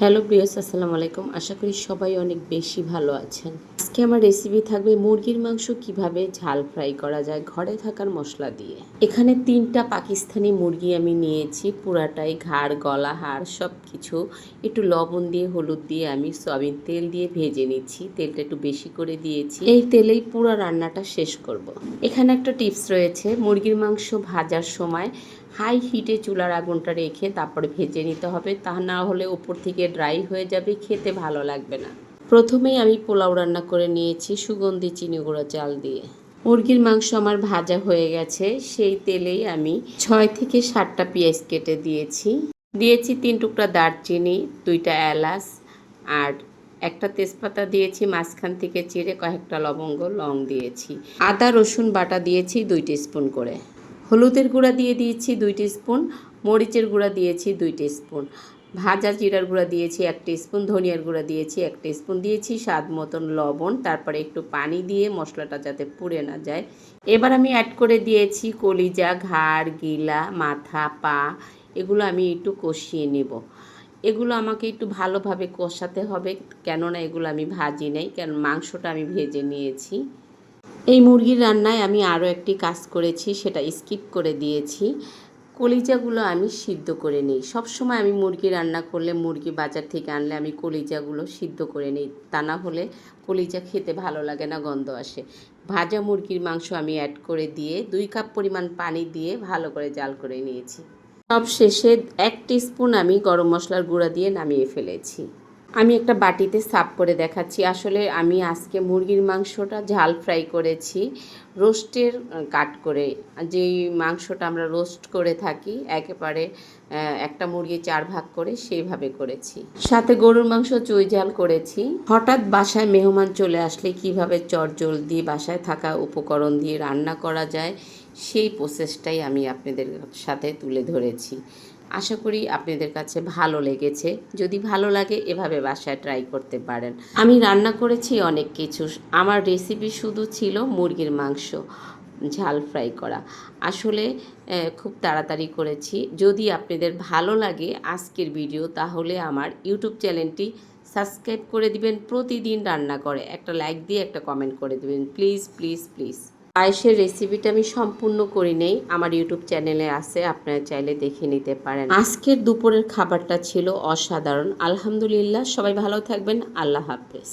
Hello প্রিয়স আসসালামু আলাইকুম। আশা করি সবাই অনেক বেশি ভালো আছেন। আজকে আমার রেসিপি থাকবে মুরগির মাংস কীভাবে ঝাল ফ্রাই করা যায় ঘরে থাকার মশলা দিয়ে। এখানে তিনটা পাকিস্তানি মুরগি আমি নিয়েছি, পুরাটাই ঘাড়, গলা, হাড় সব কিছু একটু লবণ দিয়ে, হলুদ দিয়ে আমি সয়াবিন তেল দিয়ে ভেজে নিচ্ছি। তেলটা একটু বেশি করে দিয়েছি। এই তেলেই পুরো রান্নাটা শেষ করব। এখানে একটা টিপস রয়েছে, মুরগির মাংস ভাজার সময় হাই হিটে চুলার আগুনটা রেখে তারপরে ভেজে নিতে হবে। তা না হলে উপর থেকে ড্রাই হয়ে যাবে, খেতে ভালো লাগবে না। প্রথমেই আমি পোলাও রান্না করে নিয়েছি সুগন্ধি চিনি গুঁড়ো চাল দিয়ে। মুরগির মাংস আমার ভাজা হয়ে গেছে, সেই তেলেই আমি ছয় থেকে সাতটা পেঁয়াজ কেটে দিয়েছি। দিয়েছি তিন টুকরা দারচিনি, দুইটা এলাচ, আর একটা তেজপাতা দিয়েছি, মাঝখান থেকে চিড়ে কয়েকটা লবঙ্গ, লং দিয়েছি। আদা, রসুন বাটা দিয়েছি দুই স্পুন করে। হলুদের গুঁড়া দিয়ে দিয়েছি দুই স্পুন মরিচের গুঁড়া দিয়েছি দুই স্পুন ভাজা জিরার গুঁড়া দিয়েছি এক স্পুন ধনিয়ার গুঁড়া দিয়েছি এক স্পুন দিয়েছি স্বাদ মতন লবণ, তারপরে একটু পানি দিয়ে মশলাটা যাতে পুড়ে না যায়। এবার আমি অ্যাড করে দিয়েছি কলিজা, ঘাড়, গিলা, মাথা, পা, এগুলো আমি একটু কষিয়ে নেব। এগুলো আমাকে একটু ভালোভাবে কষাতে হবে, কেননা এগুলো আমি ভাজি নাই কেন মাংসটা আমি ভেজে নিয়েছি। এই মুরগির রান্নায় আমি আরও একটি কাজ করেছি, সেটা স্কিপ করে দিয়েছি। কলিজাগুলো আমি সিদ্ধ করে নিই। সবসময় আমি মুরগি রান্না করলে, মুরগি বাজার থেকে আনলে আমি কলিজাগুলো সিদ্ধ করে নিই। তা না হলে কলিজা খেতে ভালো লাগে না, গন্ধ আসে। ভাজা মুরগির মাংস আমি অ্যাড করে দিয়ে দুই কাপ পরিমাণ পানি দিয়ে ভালো করে জাল করে নিয়েছি। সব শেষে এক স্পুন আমি গরম মশলার গুঁড়া দিয়ে নামিয়ে ফেলেছি। আমি একটা বাটিতে সাফ করে দেখাচ্ছি। আসলে আমি আজকে মুরগির মাংসটা ঝাল ফ্রাই করেছি, রোস্টের কাট করে। যেই মাংসটা আমরা রোস্ট করে থাকি, একেবারে একটা মুরগি চার ভাগ করে সেইভাবে করেছি। সাথে গরুর মাংস চুই ঝাল করেছি। হঠাৎ বাসায় মেহমান চলে আসলে কীভাবে চট জলদি বাসায় থাকা উপকরণ দিয়ে রান্না করা যায়, সেই প্রসেসটাই আমি আপনাদের সাথে তুলে ধরেছি। আশা করি আপনাদের কাছে ভালো লেগেছে। যদি ভালো লাগে, এভাবে বাসায় ট্রাই করতে পারেন। আমি রান্না করেছি অনেক কিছু। আমার রেসিপি শুধু ছিল মুরগির মাংস, ঝাল ফ্রাই করা। আসলে খুব তাড়াতাড়ি করেছি। যদি আপনাদের ভালো লাগে আজকের ভিডিও তাহলে আমার ইউটিউব চ্যানেলটি সাবস্ক্রাইব করে দিবেন। প্রতিদিন রান্না করে একটা লাইক দিয়ে একটা কমেন্ট করে দিবেন। প্লিজ প্লিজ প্লিজ পায়েসের রেসিপিটা আমি সম্পূর্ণ করি নেই। আমার ইউটিউব চ্যানেলে আছে, আপনারা চাইলে দেখে নিতে পারেন। আজকের দুপুরের খাবারটা ছিল অসাধারণ। আলহামদুলিল্লাহ, সবাই ভালো থাকবেন। আল্লাহ হাফেজ।